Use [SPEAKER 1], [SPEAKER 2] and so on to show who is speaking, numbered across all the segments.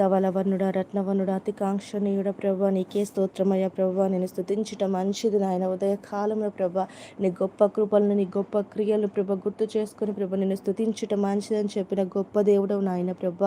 [SPEAKER 1] ధవలవర్ణుడ రత్నవర్ణుడ అతికాంక్షణీయుడ ప్రభు ప్రభా నీకే స్తోత్రమయ్య ప్రభా. నేను స్తుతించుట మంచిది నాయన. ఉదయకాలంలో ప్రభా నీ గొప్ప కృపలను నీ గొప్ప క్రియలు ప్రభ గుర్తు చేసుకుని ప్రభ నేను స్తుతించుట మంచిదని చెప్పిన గొప్ప దేవుడవు నాయన ప్రభ.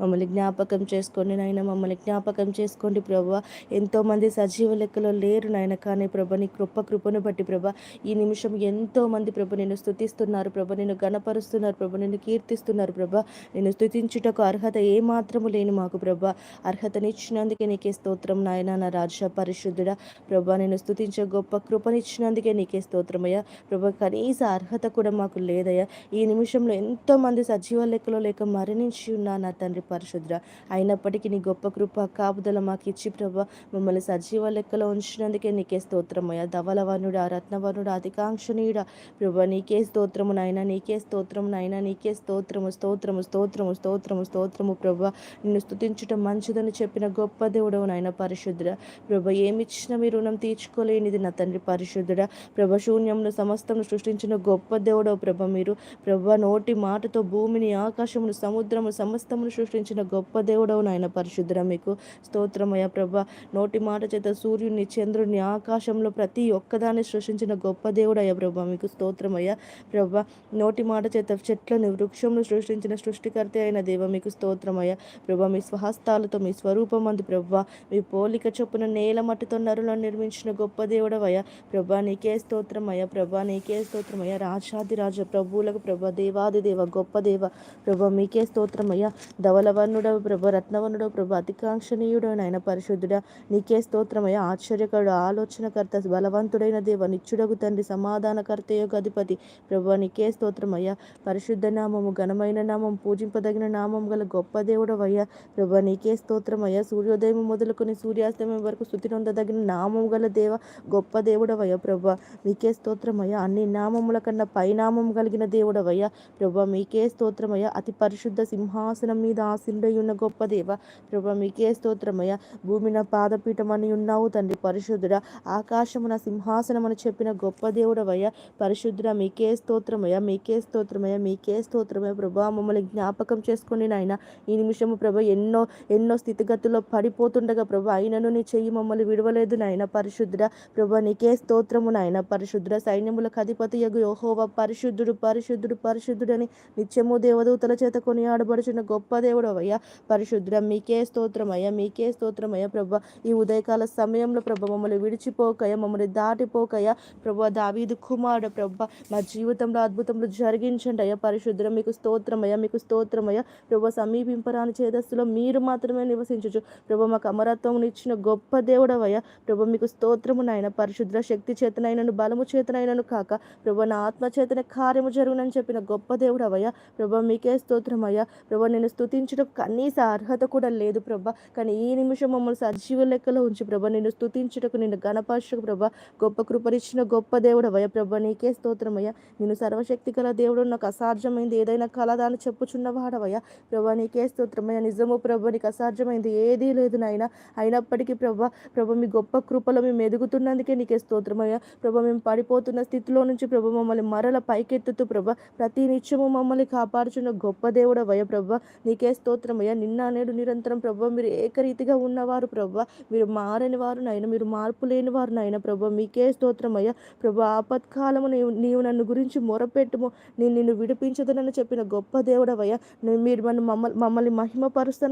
[SPEAKER 1] మమ్మల్ని జ్ఞాపకం చేసుకోండి నాయన. మమ్మల్ని జ్ఞాపకం చేసుకోండి ప్రభ. ఎంతోమంది సజీవ లెక్కలో లేరు నాయన. కానీ ప్రభ నీ కృప కృపను బట్టి ప్రభ ఈ నిమిషం ఎంతోమంది ప్రభ నేను స్థుతిస్తున్నారు ప్రభ. నేను గణపరుస్తున్నారు ప్రభ. నేను కీర్తిస్తున్నారు ప్రభ. నేను స్థుతించుటకు అర్హత ఏ మాత్రము లేని మాకు ప్రభ అర్హతనిచ్చినందుకే నీకే స్తోత్రం నాయన నా రాజ పరిశుద్ధుడ. ప్రభా నేను స్థుతించే గొప్ప కృపనిచ్చినందుకే నీకే స్తోత్రమయ్యా. ప్రభా కనీస అర్హత కూడా మాకు లేదయ్యా. ఈ నిమిషంలో ఎంతోమంది సజీవ లెక్కలో లేక మరణించి ఉన్నా నా తండ్రి పరిశుద్ర అయినప్పటికీ నీ గొప్ప కృప కాపుదల మాకు ఇచ్చి ప్రభా మమ్మల్ని సజీవ లెక్కలో ఉంచినందుకే నీకే స్తోత్రమయ్యా. ధవలవనుడా రత్నవనుడా అతికాంక్షణీయుడా ప్రభా నీకే స్తోత్రము నాయన నీకే స్తోత్రము నాయన నీకే స్తోత్రము స్తోత్రము స్తోత్రము స్తోత్రము స్తోత్రము ప్రభా. నిన్ను ప్రార్థించటం మంచిదని చెప్పిన గొప్ప దేవుడవు నాయన పరిశుద్ధుడ. ప్రభ ఏమిచ్చినా మీ రుణం తీర్చుకోలేనిది నా తండ్రి పరిశుద్ధుడ. ప్రభ శూన్యంలో సమస్తం సృష్టించిన గొప్ప దేవుడవు ప్రభ మీరు. ప్రభ నోటి మాటతో భూమిని ఆకాశమును సముద్రము సమస్తమును సృష్టించిన గొప్ప దేవుడవు నాయన పరిశుద్ధుడ మీకు. స్తోత్రమయ ప్రభ నోటి మాట చేత సూర్యుని చంద్రుని ఆకాశంలో ప్రతి ఒక్కదాన్ని సృష్టించిన గొప్ప దేవుడయ్య ప్రభ మీకు స్తోత్రమయ్య ప్రభ. నోటి మాట చేత చెట్లను వృక్షమును సృష్టించిన సృష్టికర్త అయిన దేవ మీకు స్తోత్రమయ్య ప్రభ. మీ స్వహస్తాలతో మీ స్వరూపమందు ప్రభా మీ పోలిక చొప్పున నేల మట్టితో నరులను నిర్మించిన గొప్ప దేవుడవయ్య. ప్రభా నీకే స్తోత్రమయ్య. ప్రభా నీకే స్తోత్రమయ్య. రాజాది రాజ ప్రభువులకు ప్రభ దేవాది దేవ గొప్ప దేవ. ప్రభ మీకే స్తోత్రమయ్య. ధవలవర్ణుడవు ప్రభ రత్నవర్ణుడవు ప్రభ అతికాంక్షణీయుడు నాయన పరిశుద్ధుడ నీకే స్తోత్రమయ్య. ఆశ్చర్యకరుడు ఆలోచనకర్త బలవంతుడైన దేవ నిచ్చుడగు తండ్రి సమాధానకర్త యొక్క అధిపతి ప్రభ నీకే స్తోత్రమయ్య. పరిశుద్ధ నామము ఘనమైన నామం పూజింపదగిన నామం గల గొప్ప దేవుడవయ్య. ప్రభ ప్రభ నీకే స్తోత్రమయ్య సూర్యోదయం మొదలుకొని సూర్యాస్తమయం వరకు స్థుతి నొందదగిన నామము గల దేవ గొప్ప దేవుడవయ్యా ప్రభ. మీకే స్తోత్రమయ్య అన్ని నామముల కన్నా పైనామం కలిగిన దేవుడవయ్యా ప్రభ. మీకే స్తోత్రమయ్య అతి పరిశుద్ధ సింహాసనం మీద ఆసిండై ఉన్న గొప్ప దేవ ప్రభ. మీకే స్తోత్రమయ్య భూమిన పాదపీఠమని ఉన్నావు తండ్రి పరిశుద్ధుడ. ఆకాశమున సింహాసనం అని చెప్పిన గొప్ప దేవుడవయ్యా పరిశుద్ధుడ. మీకే స్తోత్రమయ్య మీకే స్తోత్రమయ్యా మీకే స్తోత్రమయ్యా ప్రభా. మమ్మల్ని జ్ఞాపకం చేసుకోండి నాయన ఈ నిమిషము ప్రభ ఎన్నో ఎన్నో స్థితిగతుల్లో పడిపోతుండగా ప్రభు అయినను నీ చెయ్యి మమ్మల్ని విడవలేదు నాయన పరిశుద్ధుడ. ప్రభు నీకే స్తోత్రము నాయన పరిశుద్ధుడ. సైన్యములకు అధిపతి యగు యోహోవ పరిశుద్ధుడు పరిశుద్ధుడు పరిశుద్ధుడని నిత్యము దేవదూతల చేత కొనియాడబడుచున్న గొప్ప దేవుడు అయ్యా పరిశుద్ధుడ మీకే స్తోత్రమయ్యా మీకే స్తోత్రమయ్యా ప్రభు. ఈ ఉదయకాల సమయంలో ప్రభు మమ్మల్ని విడిచిపోకయ్యా మమ్మల్ని దాటిపోకయ్యా. ప్రభు దావీదు కుమారుడు ప్రభు మా జీవితంలో అద్భుతంలో జరిగించండి అయ్యా. పరిశుద్ధుడ మీకు స్తోత్రమయ్యా మీకు స్తోత్రమయ్యా ప్రభు సమీపింపరాని చేదస్సులో మీరు మాత్రమే నివసించచ్చు ప్రభు మాకు అమరత్వం ఇచ్చిన గొప్ప దేవుడవయ్యా. ప్రభ మీకు స్తోత్రము నాయన. పరిశుద్ర శక్తి చేతనైనను బలము చేతనైనను కాక. ప్రభు నా ఆత్మ చేతన కార్యము జరుగునని చెప్పిన గొప్ప దేవుడవయ్యా. ప్రభ మీకే స్తోత్రమయ్యా. ప్రభు నేను స్తుతించడం కనీస అర్హత కూడా లేదు ప్రభ. కానీ ఈ నిమిషం మమ్మల్ని సజీవ లెక్కలో ఉంచి ప్రభ నేను స్థుతించుటకు నేను గణపరచకు ప్రభ గొప్ప కృపరిచిన గొప్ప దేవుడవయ్యా. ప్రభ నీకే స్తోత్రమయ్యా. నేను సర్వశక్తి గల దేవుడు నాకు అసాధ్యమైంది ఏదైనా కలదాన్ని చెప్పుచున్న వాడవయ్యా. ప్రభ నీకే స్తోత్రమయ్యా. నిజము ప్రభు నీకు అసాధ్యమైంది ఏదీ లేదు నాయన. అయినప్పటికీ ప్రభ ప్రభు మీ గొప్ప కృపలో మేము ఎదుగుతున్నందుకే నీకే స్తోత్రమయ్యా ప్రభు మేము పడిపోతున్న స్థితిలో నుంచి ప్రభు మమ్మల్ని మరల పైకెత్తుతూ ప్రభ ప్రతి నిత్యము మమ్మల్ని కాపాడుచున్న గొప్ప దేవుడవయ్య ప్రభ. నీకే స్తోత్రమయ్యా నిన్న నేడు నిరంతరం ప్రభ మీరు ఏకరీతిగా ఉన్నవారు ప్రభ. మీరు మారని వారు నాయన. మీరు మార్పు లేని వారు నాయన ప్రభ. మీకే స్తోత్రమయ్యా ప్రభు ఆపత్కాలము నీవు నీవు నన్ను గురించి మొరపెట్టుము. నేను నిన్ను విడిపించదనని చెప్పిన గొప్ప దేవుడవయ్యా మీరు మన మమ్మల్ని మమ్మల్ని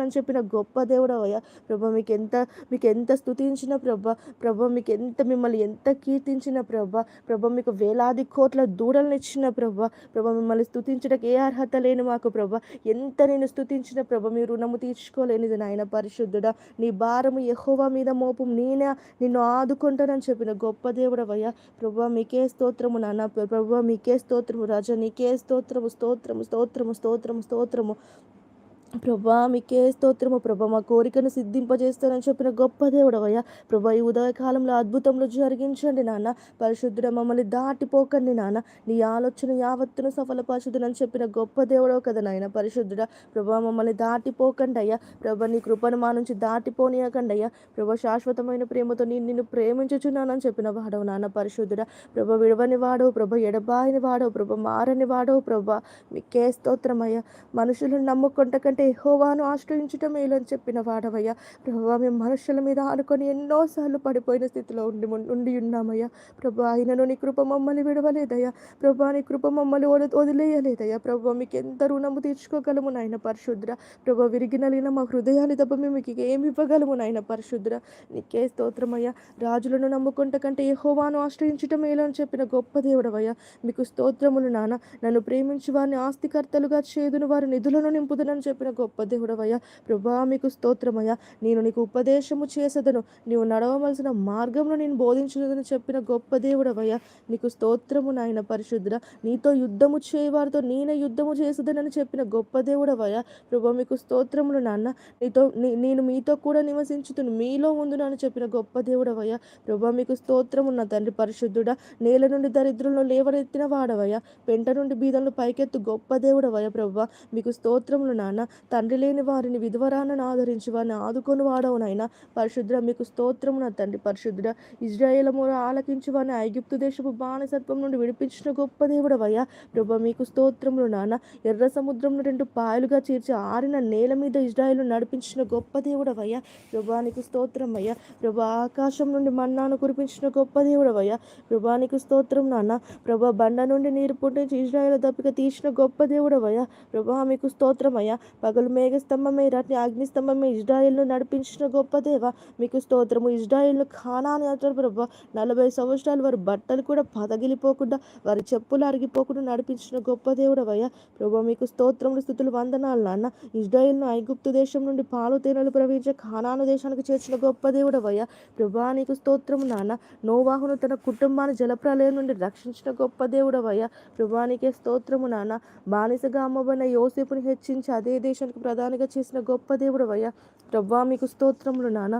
[SPEAKER 1] మహిమపరుస్తానని చెప్పిన గొప్ప దేవుడవయ్యా ప్రభ మీకు ఎంత మీకు ఎంత స్తుతించిన ప్రభ ప్రభ మీకు ఎంత మిమ్మల్ని ఎంత కీర్తించిన ప్రభ ప్రభ మీకు వేలాది కోట్ల దూడలను ఇచ్చిన ప్రభ ప్రభ మిమ్మల్ని స్థుతించడానికి ఏ అర్హత లేని మాకు ప్రభ ఎంత నేను స్తుతించిన ప్రభ మీ రుణము తీర్చుకోలేనిది నాయన పరిశుద్ధుడా. నీ భారము ఎహోవా మీద మోపు నేనే నిన్ను ఆదుకుంటానని చెప్పిన గొప్ప దేవుడవయ్యా ప్రభా మీకే స్తోత్రము నాన్న. ప్రభా మీకే స్తోత్రము రాజా. నీకే స్తోత్రము స్తోత్రము స్తోత్రము స్తోత్రము స్తోత్రము. ప్రభా మీకే స్తోత్రము ప్రభా. మా కోరికను సిద్ధింపజేస్తానని చెప్పిన గొప్ప దేవుడవయ్యా. ప్రభా ఈ ఉదయకాలంలో అద్భుతంలో జరిగించండి నాన్న. పరిశుద్ధుడ మమ్మల్ని దాటిపోకండి నాన్న. నీ ఆలోచన యావత్తును సఫలపరచుదునని చెప్పిన గొప్ప దేవుడవు కదా నాయన. పరిశుద్ధుడ ప్రభా మమ్మల్ని దాటిపోకండి అయ్యా. ప్రభా నీ కృపను మా నుంచి దాటిపోనీయకండి అయ్యా ప్రభా శాశ్వతమైన ప్రేమతో నేను నిన్ను ప్రేమించుచున్నానని చెప్పిన వాడవు నాన్న పరిశుద్ధుడ. ప్రభ విడవని వాడవు ప్రభ ఎడబాయిని వాడవు ప్రభ మారని వాడవు ప్రభా. మీకే స్తోత్రమయ్యా. మనుషులను నమ్ముకుంట కంటే కంటే హోవాను ఆశ్రయించటం మేలని అని చెప్పిన వాడవయ్యా. ప్రభా మేము మనుషుల మీద ఆనుకొని ఎన్నోసార్లు పడిపోయిన స్థితిలో ఉండి ఉండి ఉన్నామయ్యా. ప్రభు ఆయనను నీ కృప మమ్మల్ని విడవలేదయ్యా. ప్రభా నీ కృప మమ్మల్ని వద వదిలేయలేదయ్యా. ప్రభు మీకు ఎంత రుణము తీర్చుకోగలము నాయన పరిశుద్ర. ప్రభు విరిగినలిన మా హృదయాన్ని తప్ప మేము మీకు ఏమి ఇవ్వగలము నాయన పరిశుద్ర. నీకే స్తోత్రమయ్యా. రాజులను నమ్ముకుంట కంటే యెహోవాను ఆశ్రయించటం మేలని అని చెప్పిన గొప్ప దేవుడవయ్యా. మీకు స్తోత్రములు నాన్న నన్ను ప్రేమించి వారిని ఆస్తికర్తలుగా చేదును వారి నిధులను నింపుదనని చెప్పిన గొప్ప దేవుడవయ్యా. ప్రభా మీకు స్తోత్రమయ్యా. నేను నీకు ఉపదేశము చేసదను. నీవు నడవవలసిన మార్గంలో నేను బోధించలేదని చెప్పిన గొప్ప దేవుడవయ్యా. నీకు స్తోత్రము నాయన పరిశుద్ర నీతో యుద్ధము చేయవారితో నేనే యుద్ధము చేసదనని చెప్పిన గొప్ప దేవుడవయ్యా. ప్రభా మీకు స్తోత్రములు నాన్న. నీతో నేను మీతో కూడా నివసించుతును. మీలో ఉందునని చెప్పిన గొప్ప దేవుడవయ్యా. ప్రభా మీకు స్తోత్రము నా తండ్రి పరిశుద్ధుడా. నేల నుండి దరిద్రంలో లేవనెత్తిన వాడవయ్యా. పెంట నుండి బీదంలో పైకెత్తు గొప్ప దేవుడవయ్యా. ప్రభా మీకు స్తోత్రములు నాన్న. తండ్రి లేని వారిని విధవరాలను ఆదరించి వారిని ఆదుకొని వాడవు నాయన. పరిశుద్ర మీకు స్తోత్రము నా తండ్రి పరిశుద్ర ఇజ్రాయేల్ మూల ఆలకించి వారిని ఐగిప్తు దేశపు బానిసత్వం నుండి విడిపించిన గొప్ప దేవుడవయ్యా. ప్రభా మీకు స్తోత్రములు నాన్న ఎర్ర సముద్రంను రెండు పాయలుగా చేర్చి ఆరిన నేల మీద ఇజ్రాయేల్ నడిపించిన గొప్ప దేవుడవయ్యా. ప్రభానికి స్తోత్రం అయ్యా ప్రభా ఆకాశం నుండి మన్నాను కురిపించిన గొప్ప దేవుడవయ్యా. ప్రభా స్తోత్రం నాన్న ప్రభా బండ నుండి నీరు పుట్టించి ఇజ్రాయేల్ దప్పిక తీసిన గొప్ప దేవుడవయ్యా. ప్రభా మీకు స్తోత్రమయ్యా. పగలు మేఘస్తంభమే రాత్రి అగ్నిస్తంభమే ఇజ్రాయిల్ను నడిపించిన గొప్ప దేవ. మీకు స్తోత్రము. ఇజ్రాయేల్ను ఖానాని అంటారు ప్రభు. నలభై సంవత్సరాలు వారి బట్టలు కూడా పదగిలిపోకుండా వారి చెప్పులు అరిగిపోకుండా నడిపించిన గొప్ప దేవుడవయ్యా. ప్రభు మీకు స్తోత్రములు స్థుతులు వందనాలు నాన్న. ఇజ్రాయిల్ను ఐగుప్తు దేశం నుండి పాలు తేనెలు ప్రవహించే ఖానాను దేశానికి చేర్చిన గొప్ప దేవుడవయ్యా. ప్రభా నీకు స్తోత్రము నాన్న. నోవాహును తన కుటుంబాన్ని జలప్రలయం నుండి రక్షించిన గొప్ప దేవుడవయ్యా. ప్రభా నీకే స్తోత్రము నాన్న. బానిసగా అమ్మబడిన యోసేపుని హెచ్చించి అదే దేశానికి ప్రధానిగా చేసిన గొప్ప దేవుడు అయ్యా ప్రవ్వా మీకు స్తోత్రములు నాన్న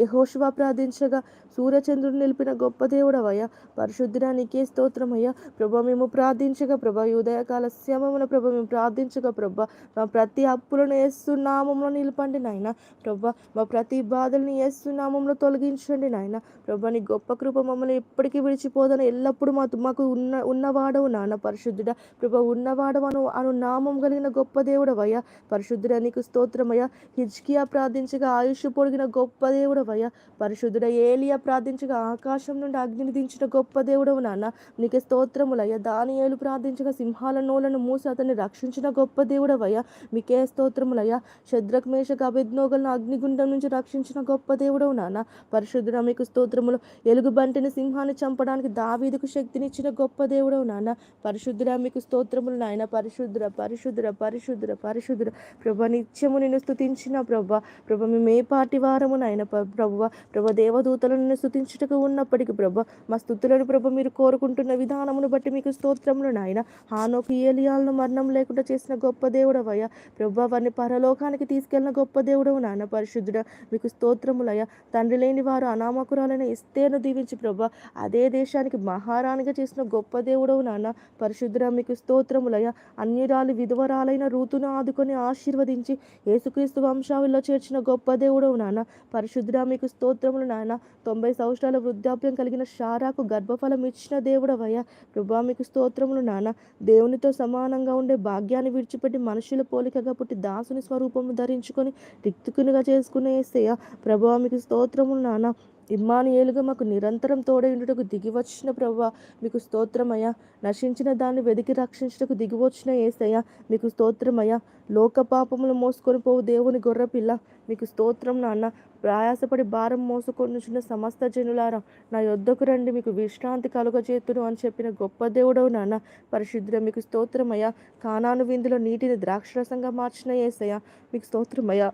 [SPEAKER 1] యహోశివా ప్రార్థించగా సూర్యచంద్రుడు నిలిపిన గొప్ప దేవుడవయ్యా. పరిశుద్ధుడా నీకే స్తోత్రమయ్యా. ప్రభా మేము ప్రార్థించగా ప్రభా ఈ ఉదయకాల శ్రమమున ప్రభా మేము ప్రార్థించగా ప్రభా. మా ప్రతి అప్పులను ఏస్తున్నామంలో నిలపండి నాయన. ప్రభా మా ప్రతి బాధల్ని ఏస్తున్నామంలో తొలగించండి నాయన. ప్రభా నీ గొప్ప కృప మమ్మల్ని ఎప్పటికీ విడిచిపోదని ఎల్లప్పుడూ మా మాకు ఉన్న ఉన్నవాడవు నాన్న పరిశుద్ధుడా. ప్రభా ఉన్నవాడవు అను అను నామం కలిగిన గొప్ప దేవుడవయ్యా. పరిశుద్ధుడా నీకు స్తోత్రమయ్యా. హిజ్కియా ప్రార్థించగా ఆయుష్ పొడిగిన గొప్ప దేవుడవయ్య. పరిశుద్ధుడ ఏలియా ప్రార్థించగా ఆకాశం నుండి అగ్నిని దించిన గొప్ప దేవుడవు నాన్న. నీకు దాని దానియేలు ప్రార్థించగా సింహాల నోలను మూసి అతన్ని రక్షించిన గొప్ప దేవుడవయ్య. మీకే స్తోత్రములయ్య. శద్రక్ మేషకు అభిజ్ఞోగలను అగ్నిగుండం నుంచి రక్షించిన గొప్ప దేవుడవు నాన్న. పరిశుద్ధుడ మీకు స్తోత్రములు. ఎలుగుబంటిని సింహాన్ని చంపడానికి దావీదుకు శక్తినిచ్చిన గొప్ప దేవుడవు నాన్న. పరిశుద్ధుడ మీకు స్తోత్రములు నాయన. పరిశుద్ధుర పరిశుద్ధుర పరిశుద్ధుర పరిశుద్ధుడు ప్రభ నిత్యము నిన్ను స్థుతించిన ప్రభ ప్రభ మేము ఏ పాటి వారము నాయన ప్రభు ప్రభ దేవదూతలను నిన్ను స్థుతించుటకు ఉన్నప్పటికీ ప్రభ మా స్థుతులను ప్రభ మీరు కోరుకుంటున్న విధానమును బట్టి మీకు స్తోత్రములు నాయన. హానోకు ఏలియాలను మరణం లేకుండా చేసిన గొప్ప దేవుడవయ్యా. ప్రభా వారిని పరలోకానికి తీసుకెళ్ళిన గొప్ప దేవుడవు నాయన పరిశుద్ధుడ. మీకు స్తోత్రములయ్యా. తండ్రి లేని వారు అనామకురాలైన ఇస్తేను దీవించి ప్రభా అదే దేశానికి మహారాణిగా చేసిన గొప్ప దేవుడవు నాన్న పరిశుద్ధుడ. మీకు స్తోత్రములయ్యా. అన్యురాలు విధవరాలైన రూతును ఆదుకొని ఆశీర్వదించి యేసుక్రీస్తు వంశావిలో చేర్చిన గొప్ప దేవుడవు నాన్న పరిశుద్ధుడా మీకు స్తోత్రములు నాయన. తొంభై సంవత్సరాల వృద్ధాప్యం కలిగిన షారాకు గర్భఫలం ఇచ్చిన దేవుడవయ్యా. ప్రభా మీకు స్తోత్రములు నాన్న దేవునితో సమానంగా ఉండే భాగ్యాన్ని విడిచిపెట్టి మనుషుల పోలికగా పుట్టి దాసుని స్వరూపము ధరించుకొని రిక్తుకునిగా చేసుకునే ఏసయ్య ప్రభా మీకు స్తోత్రములు నాన్న ఇమ్మానుయేలుగా మాకు నిరంతరం తోడైండుటకు దిగివచ్చిన ప్రవ్వ మీకు స్తోత్రమయ్యా. నశించిన దాన్ని వెదికి రక్షించుటకు దిగివచ్చిన ఏసయ్యా మీకు స్తోత్రమయ్యా. లోక పాపములు మోసుకొని పోవు దేవుని గొర్రెపిల్ల మీకు స్తోత్రం నాన్న. ప్రయాసపడి భారం మోసుకొనిచున్న సమస్త జనులారా నా యొద్దకు రండి మీకు విశ్రాంతి కలుగజేతును అని చెప్పిన గొప్ప దేవుడవు నాన్న. పరిశుద్ధ మీకు స్తోత్రమయ్యా. కానాను విందులో నీటిని ద్రాక్షరసంగా మార్చిన ఏసయ్యా మీకు స్తోత్రమయ్యా.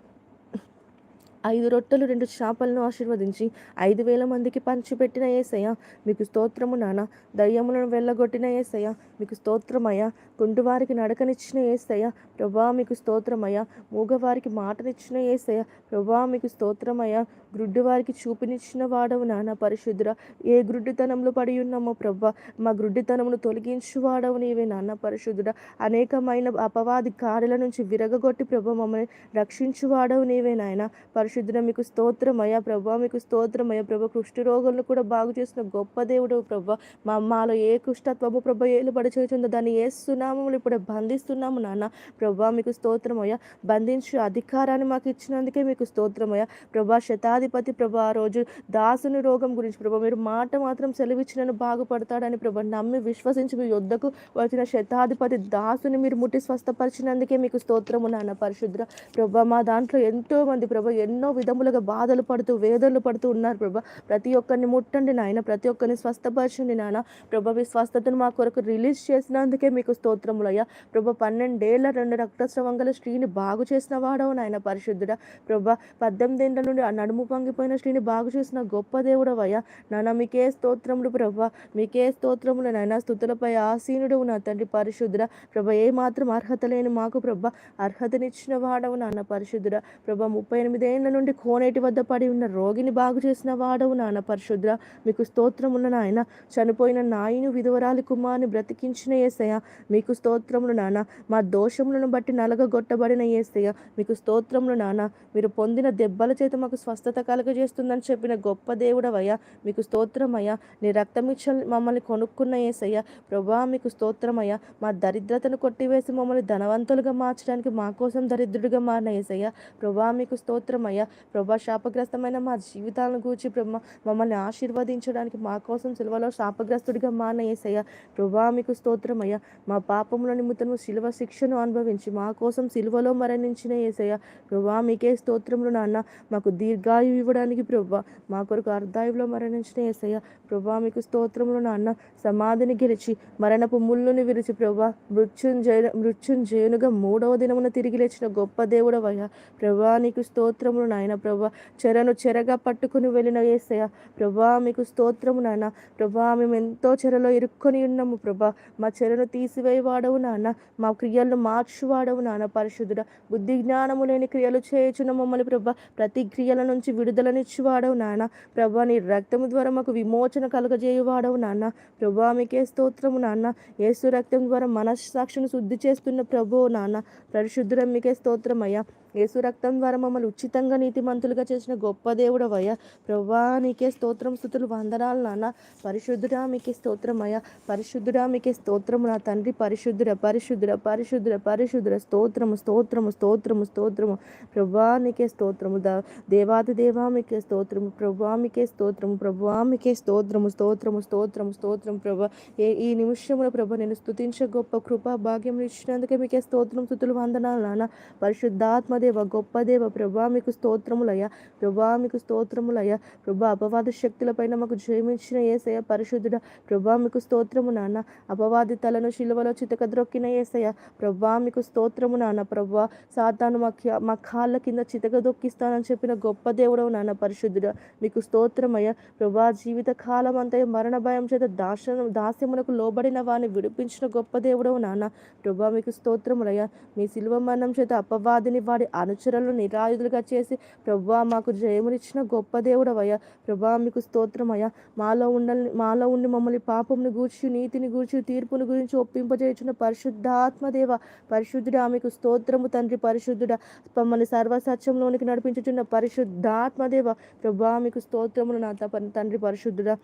[SPEAKER 1] ఐదు రొట్టెలు రెండు చేపలను ఆశీర్వదించి ఐదు వేల మందికి పంచిపెట్టిన ఏసయ్య. మీకు స్తోత్రము నాన్న దయ్యములను వెళ్ళగొట్టిన ఏసయ్య. మీకు స్తోత్రమయ్యా. కుంటువారికి నడకనిచ్చిన ఏసయ్య. ప్రభా మీకు స్తోత్రమయ్యా. మూగవారికి మాటనిచ్చిన ఏసయ్య. ప్రభా మీకు స్తోత్రమయ్యా. గ్రుడ్డివారికి చూపినిచ్చిన వాడవు నాన్న పరిశుద్ధుర ఏ గ్రుడ్డితనంలో పడి ఉన్నామో ప్రభా మా గ్రుడ్డితనమును తొలగించు వాడవు నీవే నాన్న పరిశుద్ధుడ. అనేకమైన అపవాది కారుల నుంచి విరగగొట్టి ప్రభు మమ్మల్ని రక్షించు వాడవు నీవే నాయన. పరిశు పరిశుద్ధుడ మీకు స్తోత్రమయ్యా ప్రభా. మీకు స్తోత్రమయ్యా ప్రభా. కుష్టి రోగులను కూడా బాగు చేసిన గొప్ప దేవుడు ప్రభా. మా మాలో ఏ కుష్టత్వము ప్రభా ఏలుబడి చేస్తుందో దాన్ని ఏస్తున్నాము ఇప్పుడు బంధిస్తున్నాము నాన్న. ప్రభా మీకు స్తోత్రమయ్యా బంధించే అధికారాన్ని మాకు ఇచ్చినందుకే మీకు స్తోత్రమయ్యా ప్రభా శతాధిపతి ప్రభా ఆ రోజు దాసుని రోగం గురించి ప్రభా మీరు మాట మాత్రం సెలవిచ్చినను బాగుపడతాడని ప్రభా నమ్మి విశ్వసించి మీ యొద్దకు వచ్చిన శతాధిపతి దాసుని మీరు ముట్టి స్వస్థపరిచినందుకే మీకు స్తోత్రము నాన్న పరిశుద్ర ప్రభా మా దాంట్లో ఎంతో మంది ప్రభా ఎన్నో విధములుగా బాధలు పడుతూ వేదనలు పడుతూ ఉన్నారు ప్రభా. ప్రతి ఒక్కరిని ముట్టండి నాయన. ప్రతి ఒక్కరిని స్వస్థపరచండి నాయన. ప్రభా మీ స్వస్థతను మా కొరకు రిలీజ్ చేసినందుకే మీకు స్తోత్రములయ్యా ప్రభా పన్నెండేళ్ళ రెండు రక్తస్రవం గల స్త్రీని బాగు చేసిన వాడవు నాయన పరిశుద్ధుడా. ప్రభా పద్దెనిమిది ఏళ్ళ నుండి ఆ నడుము పొంగిపోయిన స్త్రీని బాగు చేసిన గొప్ప దేవుడవయ్యా నాన్న మీకే స్తోత్రములు ప్రభా. మీకే స్తోత్రములు నాయన. స్థుతులపై ఆసీనుడు నా తండ్రి పరిశుద్ధుడా. ప్రభ ఏ మాత్రం అర్హత లేని మాకు ప్రభ. అర్హతనిచ్చిన వాడవు నాన్న పరిశుద్ధుడా. ప్రభ ముప్పై ఎనిమిదేళ్ళ నుండి కోనేటి వద్ద పడి ఉన్న రోగిని బాగు చేసిన వాడవు నాన్న పరిశుద్ర. మీకు స్తోత్రములు నాయన చనిపోయిన నాయను విధవరాలి కుమార్ని బ్రతికించిన ఏసయ్య. మీకు స్తోత్రములు నాన్న మా దోషములను బట్టి నలగగొట్టబడిన ఏసయ్య. మీకు స్తోత్రములు నాన్న మీరు పొందిన దెబ్బల చేత మాకు స్వస్థత కలుగజేస్తుందని చెప్పిన గొప్ప దేవుడవయ్యా. మీకు స్తోత్రమయ్యా నీ రక్తమిచ్చ మమ్మల్ని కొనుక్కున్న ఏసయ్య. ప్రభా మీకు స్తోత్రమయ్యా మా దరిద్రతను కొట్టివేసి మమ్మల్ని ధనవంతులుగా మార్చడానికి మా కోసం దరిద్రుడిగా మారిన ఏసయ్య. ప్రభా మీకు స్తోత్రమయ్యా ప్రభా శాపగ్రస్తమైన మా జీవితాలను గూర్చి ప్రభా మమ్మల్ని ఆశీర్వదించడానికి మా కోసం సిల్వలో శాపగ్రస్తుడిగా మాన ఏసయ్యా ప్రభా మీకు స్తోత్రమయ్యా మా పాపముల నిమిత్తము శిలువ శిక్షను అనుభవించి మా కోసం సిల్వలో మరణించిన ఏసయ్య ప్రభా మీకే స్తోత్రములు నాన్న. మాకు దీర్ఘాయు ఇవ్వడానికి ప్రభా మా కొరకు అర్ధాయువులో మరణించిన ఏసయ్య ప్రభా మీకు స్తోత్రములు నాన్న. సమాధిని గెలిచి మరణపు ముళ్ళుని విరిచి ప్రభా మృత్యుంజయ మృత్యుంజయునుగా మూడవ దినమున తిరిగి లేచిన గొప్ప దేవుడవయ్యా. ప్రభా నీకు స్తోత్రములు నాయన ప్రభా. చెరను చెరగా పట్టుకుని వెళ్ళిన ఏసయ ప్రభా మీకు స్తోత్రము నాయన. ప్రభా మేము ఎంతో చెరలో ఇరుక్కొని ఉన్నాము ప్రభా. మా చెరను తీసివేయవాడవు నాన్న మా క్రియలను మార్చువాడవు నాన్న పరిశుద్ధుడ. బుద్ధి జ్ఞానము లేని క్రియలు చేయుచున్న మమ్మల్ని ప్రభా ప్రతి క్రియల నుంచి విడుదలనిచ్చువాడవు నాన్న ప్రభా నీ రక్తము ద్వారా మాకు విమోచన కలుగజేయువాడవు నాన్న ప్రభా మీకే స్తోత్రము నాన్న యేసు రక్తం ద్వారా మనస్సాక్షిని శుద్ధి చేస్తున్న ప్రభు నాన్న పరిశుద్ధురం మీకే స్తోత్రం అయ్యా యేసు రక్తం ద్వారా మమ్మల్ని ఉచితంగా నీతిమంతులుగా చేసిన గొప్ప దేవుడవయ్యా. ప్రభా నీకే స్తోత్రం స్థుతులు వందనాలు నాన్న. పరిశుద్ధుడా మీకే స్తోత్రం అయ్యా. పరిశుద్ధుడా మీకే స్తోత్రం నా తండ్రి. పరిశుద్ధుడ పరిశుద్ధుడ పరిశుద్ధుడ పరిశుద్ధుడ. స్తోత్రము స్తోత్రము స్తోత్రము స్తోత్రము. ప్రభా నీకే స్తోత్రము. ద దేవాది దేవా మీకే స్తోత్రము. ప్రభా మీకే స్తోత్రము. ప్రభా మీకే స్తోత్రము. స్తోత్రము స్తోత్రము స్తోత్రం ప్రభా ఏ ఈ నిమిషంలో ప్రభా నేను స్తుతించే గొప్ప కృపా భాగ్యం ఇచ్చినందుకే మీకే స్తోత్రం స్థుతులు వందనాలు నాన్న. పరిశుద్ధాత్మ దేవ గొప్ప దేవ ప్రభా మీకు స్తోత్రములయ్యా. ప్రభా మీకు స్తోత్రములయ్యా. ప్రభా అపవాద శక్తులపైన మాకు జయమించిన ఏసయ్య పరిశుద్ధుడ. ప్రభా మీకు స్తోత్రము నాన్న. అపవాది తలను శిలువలో చితకద్రొక్కిన ఏసయ్య. ప్రభా మీకు స్తోత్రము నాన్న. ప్రభా సాతాను మా మా కాళ్ళ కింద చితక దొక్కిస్తానని చెప్పిన గొప్ప దేవుడవు నాన్న పరిశుద్ధుడ. మీకు స్తోత్రమయ్యా. ప్రభా జీవిత కాలం అంతా మరణ భయం చేత దాశ దాస్యమునకు లోబడిన వారిని విడిపించిన గొప్ప దేవుడవు నాన్న. ప్రభా మీకు స్తోత్రములయ్యా. మీ శిలువ మరణం చేత అపవాదిని వాడి అనుచరులను నిరాయుధులుగా చేసి ప్రభా మాకు జయమునిచ్చిన గొప్ప దేవుడవయ్యా. ప్రభా మీకు స్తోత్రమయ్యా. మాలో ఉండాలని మాలో ఉండి మమ్మల్ని పాపమును గూర్చి నీతిని గూర్చి తీర్పును గురించి ఒప్పింపజేయుచున్న పరిశుద్ధాత్మదేవ. పరిశుద్ధుడా మీకు స్తోత్రము తండ్రి పరిశుద్ధుడా. మమ్మల్ని సర్వసత్యంలోనికి నడిపించుచున్న పరిశుద్ధాత్మదేవ. ప్రభా మీకు స్తోత్రములు నా తప- తండ్రి పరిశుద్ధుడా.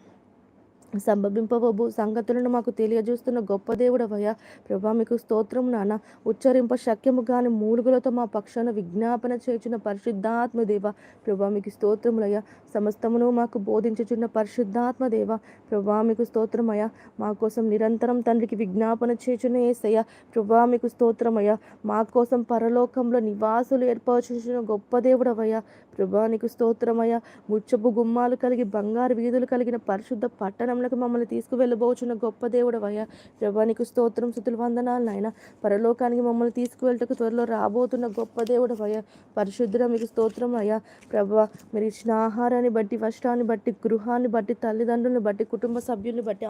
[SPEAKER 1] సంభవింపబోబు సంగతులను మాకు తెలియజేస్తున్న గొప్ప దేవుడవయ్యా. ప్రభా మీకు స్తోత్రం నాన్న. ఉచ్చరింప శక్యము కాని మూలుగులతో మా పక్షాన విజ్ఞాపన చేయుచున్న పరిశుద్ధాత్మ దేవ. ప్రభా మీకు స్తోత్రములయ్యా. సమస్తమును మాకు బోధించుచున్న పరిశుద్ధాత్మ దేవ. ప్రభా మీకు స్తోత్రమయ్యా. మా కోసం నిరంతరం తండ్రికి విజ్ఞాపన చేయుచున్న ఏసయ్య. ప్రభా మీకు స్తోత్రమయ్యా. మా కోసం పరలోకంలో నివాసులు ఏర్పరచున్న గొప్ప దేవుడవయ్యా. ప్రభా నీకు ముచ్చపు గుమ్మాలు కలిగి బంగారు వీధులు కలిగిన పరిశుద్ధ పట్టణంలోకి మమ్మల్ని తీసుకువెళ్ళబోచున్న గొప్ప దేవుడవయ్యా. ప్రభా నీకు స్తోత్రం స్థుతులు వందనాలు నాయన. పరలోకానికి మమ్మల్ని తీసుకువెళ్ళటకు త్వరలో రాబోతున్న గొప్ప దేవుడవయ్యా. పరిశుద్ధుడ మీకు స్తోత్రం అయ్యా. ప్రభా మీరు ఇచ్చిన ఆహారాన్ని బట్టి వస్త్రాన్ని బట్టి గృహాన్ని బట్టి తల్లిదండ్రులను బట్టి కుటుంబ సభ్యుల్ని బట్టి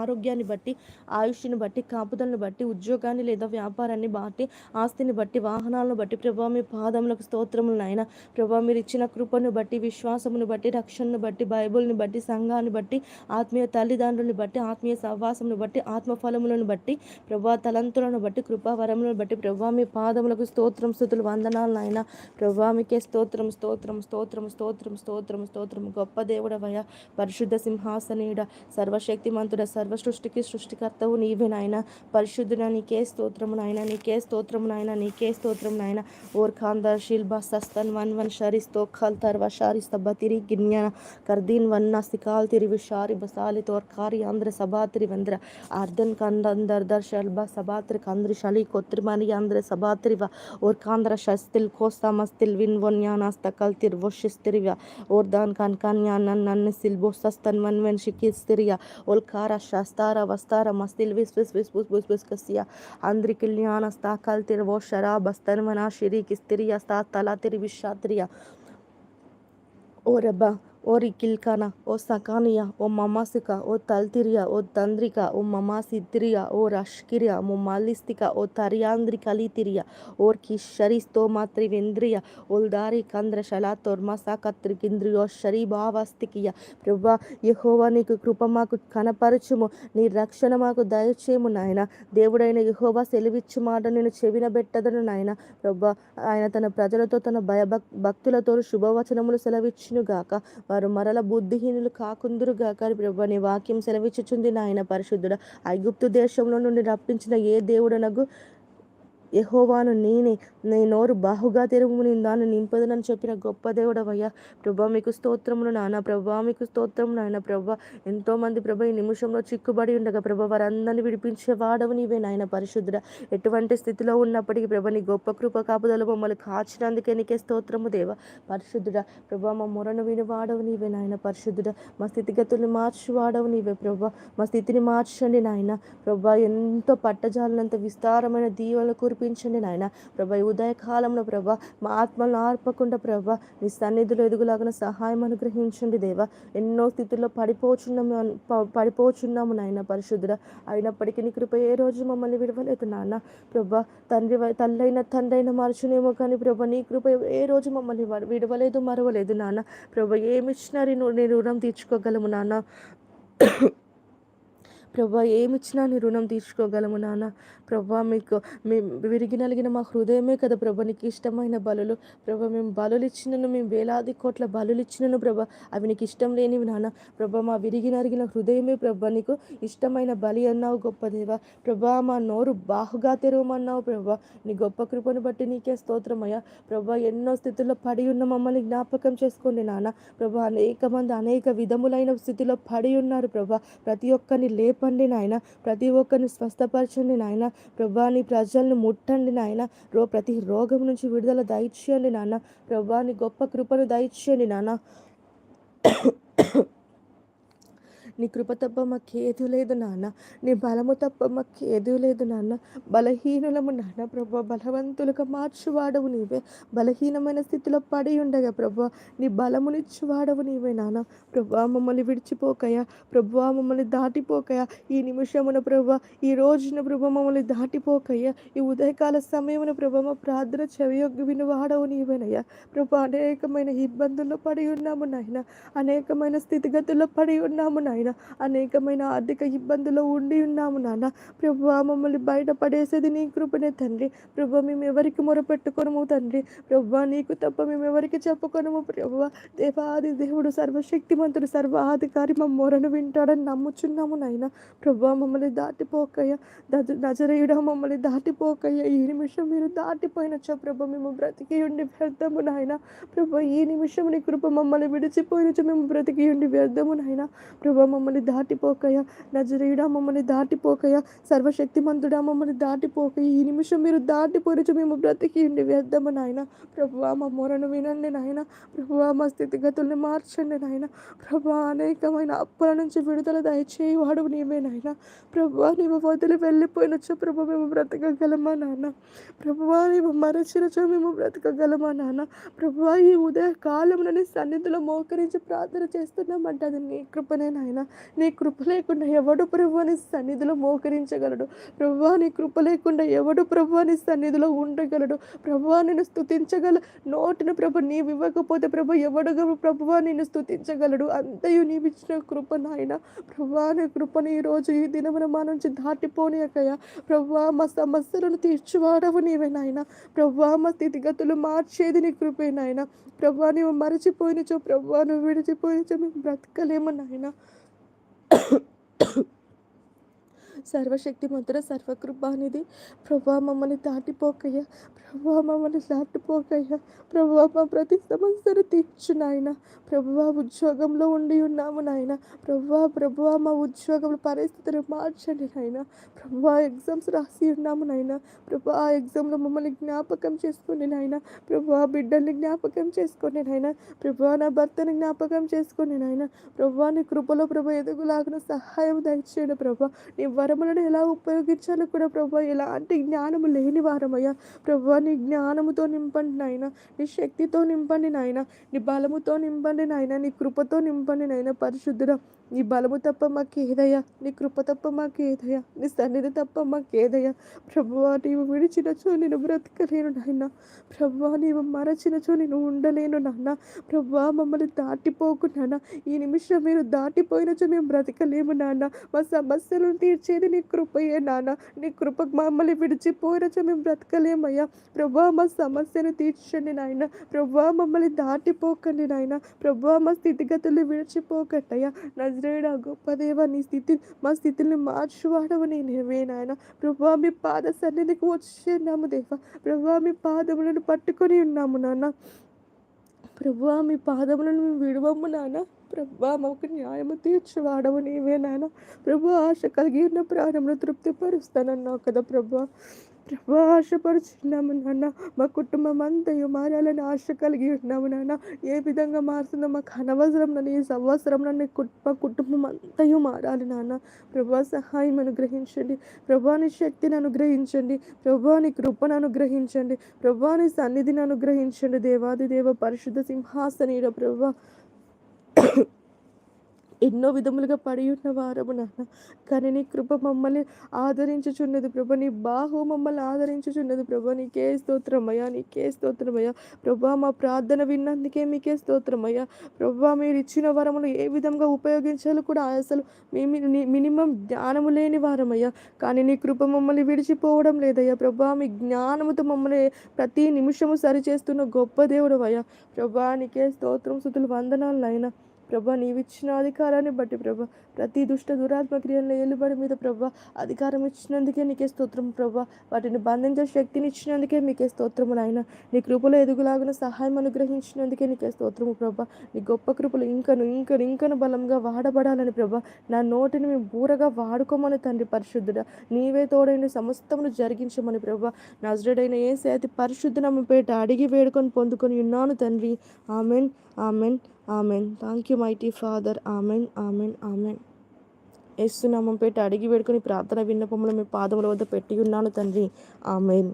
[SPEAKER 1] ఆరోగ్యాన్ని బట్టి ఆయుష్ని బట్టి కాపుదలను బట్టి ఉద్యోగాన్ని లేదా వ్యాపారాన్ని బట్టి ఆస్తిని బట్టి వాహనాలను బట్టి ప్రభా మీ పాదములకు స్తోత్రములు నాయన. ప్రభా మీరు ఇచ్చిన కృపను బట్టి విశ్వాసమును బట్టి రక్షణను బట్టి బైబుల్ని బట్టి సంఘాన్ని బట్టి ఆత్మీయ తల్లిదండ్రులను బట్టి ఆత్మీయ సహవాసమును బట్టి ఆత్మఫలములను బట్టి ప్రభా తలంతులను బట్టి కృపావరములను బట్టి ప్రభా మీ పాదములకు స్తోత్రం స్థుతులు వందనాలు నాయన. ప్రభా మీకే స్తోత్రం స్తోత్రం స్తోత్రం స్తోత్రం స్తోత్రం స్తోత్రం. గొప్ప దేవుడవయ పరిశుద్ధ సింహాసనీయుడ సర్వశక్తిమంతుడ సర్వ సృష్టికి సృష్టికర్తవు నీవే నాయన. పరిశుద్ధుడ నీకే స్తోత్రము నాయన నీకే స్తోత్రము నాయన నీకే స్తోత్రం నాయన. ఓర్ఖాందర్ శిల్బ సస్తన్ వన్ వన్ షరిస్ ಸ್ತೋಖಾಲ್ತಾರ ವಶಾರಿ ಸ್ತಬ್ಬತಿರಿ ಗಿನ್ಯನ ಕರ್ದೀನ್ ವನ್ನ ಸಿಕಾಲ್ತಿರಿ ವಿಶಾರಿ ಬಸಾಲಿ ತೋರ್ಕಾರಿ ಅಂದ್ರೆ ಸಬಾತ್ರಿ ವಂದ್ರ ಅರ್ಧನ್ ಕಂದಂದರ್ ದರ್ ಶಲ್ಬ ಸಬಾತ್ರಿ ಕಂದ್ರಿ ಶಲಿ ಕೊತ್ರಿ ಮನಿ ಅಂದ್ರೆ ಸಬಾತ್ರಿವ ಓರ್ಕಾಂದ್ರ ಶಸ್ತಿಲ್ ಕೋಸ್ತ ಮಸ್ತಿಲ್ ವಿನ್ ವನ್ಯಾನಾಸ್ತ ಕಲ್ತಿರ್ ವಶಿಸ್ತಿರಿವ ಓರ್ದಾನ್ ಕನ್ ಕನ್ಯಾ ನನ್ನ ನನ್ನ ಸಿಲ್ಬೋ ಸಸ್ತನ್ ಮನ್ ವೆನ್ ಶಿಕಿಸ್ತಿರಿಯ ಓಲ್ಕಾರ ಶಾಸ್ತಾರ ವಸ್ತಾರ ಮಸ್ತಿಲ್ ವಿಸ್ ವಿಸ್ ವಿಸ್ ವಿಸ್ ವಿಸ್ ವಿಸ್ ಕಸಿಯ ಅಂದ್ರಿ ಕಿಲ್ಯಾನ ಸ್ತಾ ಕಲ್ತಿರ್ ವೋ ಶರಾ ಬಸ್ತನ್ ಮನ ಶಿರಿ ಕಿಸ್ತಿರಿಯ ಸ್ತಾ ತಲಾ ತಿರಿ ವಿಶಾತ್ರಿಯ వనా షిరి ఓ రబ్బా ఓ రికిల్కానా ఓ సకానియా ఓ మమాసిక ఓ తల్తిరియా ఓ తంద్రిక ఓ మమాసిద్రియా ఓ రష్కిరియా ఓ మాలిస్తిక ఓ తరియాంద్రికలితిరియా ఓర్ కిషరిస్తో మాత్రివేంద్రియ ఓల్దారి కంద్ర శలా తోర్మసా కత్రికింద్రియో షరీ భావస్తికియ ప్రభా యహోవా నీకు కృప మాకు కనపరచుము నీ రక్షణ మాకు దయచేము నాయన. దేవుడైన యహోవా సెలవిచ్చు మాట నేను చెవినబెట్టదను నాయన. ప్రభా ఆయన తన ప్రజలతో తన భయభక్ భక్తులతో శుభవచనములు సెలవిచ్చునుగాక. వారు మరల బుద్ధిహీనులు కాకుందురుగాక ప్రభు నీ వాక్యం సెలవిచ్చుచుంది నాయన పరిశుద్ధుడ. ఐగుప్తు దేశంలో నుండి రప్పించిన ఏ దేవుడనగు యహోవాను నేనే. నీ నోరు బాహుగా తెరువు నేను దాన్ని నింపదనని చెప్పిన గొప్ప దేవుడవయ్యా. ప్రభా మీకు స్తోత్రములు నాన్న ప్రభా మీకు స్తోత్రము నాయన. ప్రభా ఎంతోమంది ప్రభా ఈ నిమిషంలో చిక్కుబడి ఉండగా ప్రభా వారందరినీ విడిపించే వాడవు నీవే నాయన పరిశుద్ధుడ. ఎటువంటి స్థితిలో ఉన్నప్పటికీ ప్రభా నీ గొప్ప కృప కాపుదల మమ్మల్ని కాచినందుకే నీకే స్తోత్రము దేవ. పరిశుద్ధుడ ప్రభా మా మొరను విని వాడవు నీవే నాయన పరిశుద్ధుడ. మా స్థితిగతుల్ని మార్చి వాడవు నీవే ప్రభా. మా స్థితిని మార్చండి నాయన. ప్రభా ఎంతో పట్టజాలనంత విస్తారమైన దీవెనలు నడిపించండి నాయన. ప్రభా ఈ ఉదయకాలంలో ప్రభా మా ఆత్మలను ఆర్పకుండా ప్రభా నీ సన్నిధిలో ఎదుగులాగిన సహాయం అనుగ్రహించండి దేవా. ఎన్నో స్థితుల్లో పడిపోచున్నాము పడిపోచున్నాము నాయన పరిశుద్ధుడ. అయినప్పటికీ నీ కృప ఏ రోజు మమ్మల్ని విడవలేదు నాన్న ప్రభా తండ్రి తల్లైన తండ్రైన మార్చునేమో కానీ ప్రభా నీ కృప ఏ రోజు మమ్మల్ని విడవలేదు మరవలేదు నాన్న ప్రభా ఏమిచ్చినా నేను రుణం తీర్చుకోగలము నాన్న ప్రభా ఏమిచ్చినా నీ రుణం తీర్చుకోగలము నాన్న. ప్రభా మీకు మేము విరిగి నలిగిన మా హృదయమే కదా ప్రభా నీకు ఇష్టమైన బలులు. ప్రభా మేము బలులు ఇచ్చినను మేము వేలాది కోట్ల బలులు ఇచ్చినను ప్రభా అవి నీకు ఇష్టం లేనివి నాన్న. ప్రభా మా విరిగి నరిగిన హృదయమే ప్రభా నీకు ఇష్టమైన బలి అన్నావు గొప్ప దేవ. ప్రభా మా నోరు బాహుగా తెరవమన్నావు ప్రభా నీ గొప్ప కృపను బట్టి నీకే స్తోత్రమయ్యా ప్రభా ఎన్నో స్థితుల్లో పడి ఉన్న మమ్మల్ని జ్ఞాపకం చేసుకోండి నాన్న. ప్రభా అనేక మంది అనేక విధములైన స్థితిలో పడి ఉన్నారు ప్రభా. ప్రతి ఒక్కరిని లేప లేపండి నాయన. ప్రతి ఒక్కరిని స్వస్థపరచండి నాయన. ప్రభా నీ ప్రజల్ని ముట్టండి నాయన. రో ప్రతి రోగం నుంచి విడుదల దయచేయండి నాన్న ప్రభా నీ గొప్ప కృపను దయచేయండి నాన్న నీ కృప తప్ప మాకేదూ లేదు నాన్న. నీ బలము తప్ప మాకేదూ లేదు నాన్న. బలహీనులము నాన్న ప్రభు బలవంతులుగా మార్చువాడవు నీవే. బలహీనమైన స్థితిలో పడి ఉండగా ప్రభా నీ బలమునిచ్చువాడవు నీవే నాన్న. ప్రభు మమ్మల్ని విడిచిపోకయా ప్రభు మమ్మల్ని దాటిపోకయా ఈ నిమిషమున ప్రభా ఈ రోజున ప్రభు మమ్మల్ని దాటిపోకయ్యా. ఈ ఉదయకాల సమయమున ప్రభు మా ప్రార్థన చెవియొగ్గు వినువాడవు నీవేనయ్యా ప్రభు అనేకమైన ఇబ్బందుల్లో పడి ఉన్నాము నాయన. అనేకమైన స్థితిగతుల్లో పడి ఉన్నాము నాయన. అనేకమైన ఆర్థిక ఇబ్బందులు ఉండి ఉన్నాము నాన్న ప్రభు మమ్మల్ని బయటపడేసేది నీ కృపనే తండ్రి. ప్రభు మేము ఎవరికి మొరపెట్టుకోనము తండ్రి. ప్రభు నీకు తప్ప మేము ఎవరికి చెప్పుకోనము ప్రభు దేవాది దేవుడు సర్వశక్తిమంతుడు సర్వాధికారి మా మొరను వింటాడని నమ్ముచున్నాము నాయన. ప్రభు మమ్మల్ని దాటిపోకయ్య. నజరేయుడ మమ్మల్ని దాటిపోకయ్య. ఈ నిమిషం మీరు దాటిపోయినచ్చా ప్రభు మేము బ్రతికి ఉండి వ్యర్థము నాయన. ప్రభు ఈ నిమిషం నీ కృప మమ్మల్ని విడిచిపోయినచ్చు. మేము బ్రతికి ఉండి వ్యర్థము నాయన. ప్రభు మమ్మల్ని దాటిపోకయ్య. నజరేయుడా మమ్మల్ని దాటిపోకయ్య. సర్వశక్తిమంతుడా మమ్మల్ని దాటిపోకయ్య. ఈ నిమిషం మీరు దాటిపోరచు మేము బ్రతికిండి వేద్దాము నాయన. ప్రభువా మా మొరను వినండి నాయన. ప్రభువా మా స్థితిగతుల్ని మార్చండి నాయన. ప్రభా అనేకమైన అప్పుల నుంచి విడుదల దయచేయి వాడు నీవే నాయన. ప్రభువా నీవు వదిలి వెళ్ళిపోయినచ్చు ప్రభు మేము బ్రతకగలమా నాన్న ప్రభువా నీవు మరచినచో మేము బ్రతకగలమా నాన్న ప్రభువా ఈ ఉదయ కాలంలోని సన్నిధిలో మోకరించి ప్రార్థన చేస్తున్నామంటే అది నీ కృపనే నాయన. నాన్న నీ కృప లేకుండా ఎవడు ప్రభు సన్నిధిలో మోకరించగలడు? ప్రభా నీ కృప లేకుండా ఎవడు ప్రభు సన్నిధిలో ఉండగలడు? ప్రభా నేను స్థుతించగల నోటిని ప్రభు నీవు ఇవ్వకపోతే ప్రభు ఎవడు ప్రభువా నేను స్థుతించగలడు అంతయు నీవిచ్చిన కృప నాయన. ప్రభా నీ కృపను ఈరోజు ఈ దినమున మా నుంచి దాటిపోనీయకయ్యా ప్రభా మా సమస్యలను తీర్చివాడవు నీవే నాయన. ప్రభా మా స్థితిగతులు మార్చేది నీ కృపే నాయన. ప్రభా నువ్వు మరచిపోయినచో ప్రభా నువ్వు విడిచిపోయినచో మేము బ్రతకలేము నాయన. フッ。సర్వశక్తి మంతుడ సర్వకృపానిది ప్రభా మమ్మల్ని దాటిపోకయ్యా. ప్రభా మమ్మల్ని దాటిపోకయ్యా. ప్రభా మా ప్రతి సమస్యను తీర్చు నాయన. ప్రభువా ఉద్యోగంలో ఉండి ఉన్నాము నాయన. ప్రభా ప్రభువా మా ఉద్యోగం పరిస్థితులు మార్చండి నాయన. ప్రభువా ఎగ్జామ్స్ రాసి ఉన్నాము నాయన. ప్రభా ఆ ఎగ్జామ్లో మమ్మల్ని జ్ఞాపకం చేసుకోండి నాయన. ప్రభువా బిడ్డల్ని జ్ఞాపకం చేసుకోండి నాయన. ప్రభువా నా భర్తని జ్ఞాపకం చేసుకోండి నాయన. ప్రభువా నీ కృపలో ప్రభు ఎదుగులాగిన సహాయం దయచేయండి ప్రభా. నీ వరములను ఎలా ఉపయోగించాలో కూడా ప్రభా? ఎలాంటి జ్ఞానము లేని వారమయ్యా. ప్రభా నీ జ్ఞానముతో నింపండి నాయన. నీ శక్తితో నింపండి నాయన. నీ బలముతో నింపండి నాయన. నీ కృపతో నింపండి నాయన. పరిశుద్ధుడ నీ బలము తప్ప మాకు ఏదయ్యా నీ కృప తప్ప మాకు ఏదయ్యా నీ సన్నిధి తప్ప మాకు ఏదయ్యా ప్రభువా నీవు విడిచినచో నేను బ్రతకలేను నాయన. ప్రభువా నీవు మరచినచో నేను ఉండలేను నాన్న ప్రభువా మమ్మల్ని దాటిపోకు నాన్న ఈ నిమిషం మీరు దాటిపోయినచో మేము బ్రతకలేము నాన్న మా సమస్యలను తీర్చే తీర్చేది నీ కృపయే నాన్న. నీ కృప మమ్మల్ని విడిచిపోయినచ మేము బ్రతకలేమయ్యా. ప్రభా మా సమస్యను తీర్చండి నాయన. ప్రభా మమ్మల్ని దాటిపోకండి నాయన. ప్రభా మా స్థితిగతులు విడిచిపోకట్టయ్యా. నజరేడా గొప్పదేవ నీ స్థితి మా స్థితిని మార్చువాడవని నేనేవే నాయన. ప్రభా మీ పాద సన్నిధికి వచ్చేనాము దేవ. ప్రభా మీ పాదములను పట్టుకొని ఉన్నాము నాన్న. ప్రభా మీ పాదములను మేము విడవము నాన్న. ప్రభా మాకు న్యాయము తీర్చివాడవు నీవే నాన్న ప్రభా ఆశ కలిగి ఉన్న ప్రాణంలో తృప్తిపరుస్తానన్నావు కదా ప్రభా. ప్రభా ఆశపరుచున్నాము నాన్న మా కుటుంబం అంతయు మారాలని ఆశ కలిగి ఉన్నాము నాన్న ఏ విధంగా మారుతుందో మాకు అనవసరం నన్ను ఈ సంవత్సరం నన్ను మా కుటుంబం అంతయు మారాలి నాన్న ప్రభా సహాయం అనుగ్రహించండి. ప్రభాని శక్తిని అనుగ్రహించండి. ప్రభాని కృపను అనుగ్రహించండి. ప్రభాని సన్నిధిని అనుగ్రహించండి దేవాది దేవ పరిశుద్ధ సింహాసనీయ ప్రభా. ఎన్నో విధములుగా పడి ఉన్న వారము నాన్న. కానీ నీ కృప మమ్మల్ని ఆదరించుచున్నది ప్రభ. నీ బాహు మమ్మల్ని ఆదరించుచున్నది ప్రభ. నీకే స్తోత్రమయ్యా నీకే స్తోత్రమయ్యా ప్రభా మా ప్రార్థన విన్నందుకే మీకే స్తోత్రమయ్యా ప్రభా మీరు ఇచ్చిన వరములు ఏ విధంగా ఉపయోగించాలో కూడా అసలు మేము మినిమం జ్ఞానము లేని వారమయ్యా కానీ నీ కృప మమ్మల్ని విడిచిపోవడం లేదయ్యా ప్రభా. మీ జ్ఞానముతో మమ్మల్ని ప్రతి నిమిషము సరిచేస్తున్న గొప్ప దేవుడు అయ్యా. ప్రభా నీకే స్తోత్రం సుతులు వందనాలు అయినా ప్రభా నీవిచ్చిన అధికారాన్ని బట్టి ప్రభా ప్రతి దుష్ట దురాత్మ క్రియలను ఏలుబడి మీద ప్రభా అధికారం ఇచ్చినందుకే నీకే స్తోత్రం ప్రభా. వాటిని బంధించే శక్తిని ఇచ్చినందుకే మీకే స్తోత్రము నాయన. నీ కృపలో ఎదుగులాగిన సహాయం అనుగ్రహించినందుకే నీకే స్తోత్రము ప్రభా. నీ గొప్ప కృపలు ఇంకను ఇంకను ఇంకను బలంగా వాడబడాలని ప్రభా. నా నోటిని మేము బూరగా వాడుకోమని తండ్రి పరిశుద్ధుడ. నీవే తోడైన సమస్తమును జరిగించమని ప్రభా. నజరుడైన ఏ సేతి పరిశుద్ధ పేట అడిగి వేడుకొని పొందుకొని ఉన్నాను తండ్రి. Amen amen. Amen. Thank you mighty father amen amen amen. Yesu నామం పెట్టి అడిగి వేడుకొని ప్రార్థన విన్నపములు మీ పాదముల వద్ద పెట్టి ఉన్నాను తండ్రి. ఆమెన్.